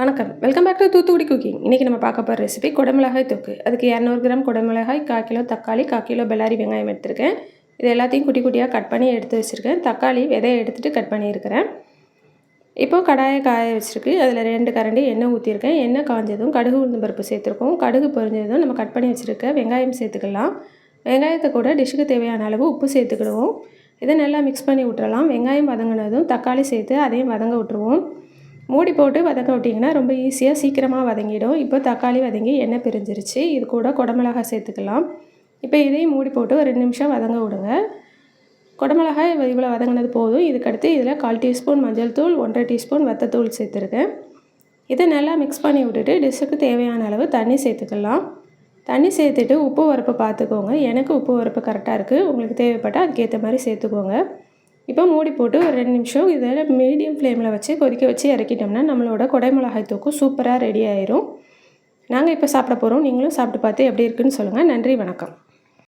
வணக்கம். Welcome back to Thoothukudi cooking இன்றைக்கி நம்ம பார்க்க போகிற ரெசிபி குடமிளகாய் தொக்கு. அதுக்கு இரநூறு கிராம் குடமிளகாய் கால் கிலோ தக்காளி கால் கிலோ பெல்லாரி வெங்காயம் எடுத்திருக்கேன். இது எல்லாத்தையும் குட்டி குட்டியாக கட் பண்ணி எடுத்து வச்சுருக்கேன். தக்காளி விதையை எடுத்துகிட்டு கட் பண்ணியிருக்கிறேன். இப்போது கடாயை காய வச்சுருக்கு. அதில் ரெண்டு கரண்டி எண்ணெய் ஊற்றிருக்கேன் எண்ணெய் காஞ்சதும் கடுகு உளுந்து பருப்பு சேர்த்துருக்கோம். கடுகு பொரிஞ்சதும் நம்ம கட் பண்ணி வச்சுருக்க வெங்காயம் சேர்த்துக்கலாம். வெங்காயத்தை கூட டிஷ்ஷுக்கு தேவையான அளவு உப்பு சேர்த்துக்கிடுவோம். இதை நல்லா மிக்ஸ் பண்ணி விட்டுறலாம் வெங்காயம் வதங்கினதும் தக்காளி சேர்த்து அதையும் வதங்க விட்டுருவோம். மூடி போட்டு வதக்க விட்டிங்கன்னா ரொம்ப ஈஸியாக சீக்கிரமாக வதங்கிடும். இப்போ தக்காளி வதங்கி எண்ணெய் பிரிஞ்சிருச்சு. இது கூட குடமிளகாய் சேர்த்துக்கலாம். இப்போ இதையும் மூடி போட்டு ஒரு ரெண்டு நிமிஷம் வதங்க விடுங்க. குடமிளகாய் இவ்வளோ வதங்கினது போதும். இதுக்கடுத்து இதில் கால் டீஸ்பூன் மஞ்சள் தூள் ஒன்றரை டீஸ்பூன் வத்தத்தூள் சேர்த்துருக்கேன். இதை நல்லா மிக்ஸ் பண்ணி விட்டுட்டு டிஷ்ஷுக்கு தேவையான அளவு தண்ணி சேர்த்துக்கலாம். தண்ணி சேர்த்துட்டு உப்பு உரப்பு பார்த்துக்கோங்க. எனக்கு உப்பு உரப்பு கரெக்டாக இருக்குது உங்களுக்கு தேவைப்பட்டால் அதுக்கேற்ற மாதிரி சேர்த்துக்கோங்க. இப்போ மூடி போட்டு ஒரு ரெண்டு நிமிஷம் இதில் மீடியம் ஃப்ளேமில் வச்சு கொதிக்க வச்சு இறக்கிட்டோம்னா நம்மளோட கொடை மிளகாய் தூக்கும் சூப்பராக ரெடி ஆயிரும். நாங்கள் இப்போ சாப்பிட போகிறோம். நீங்களும் சாப்பிட்டு பார்த்து எப்படி இருக்குன்னு சொல்லுங்கள். நன்றி வணக்கம்.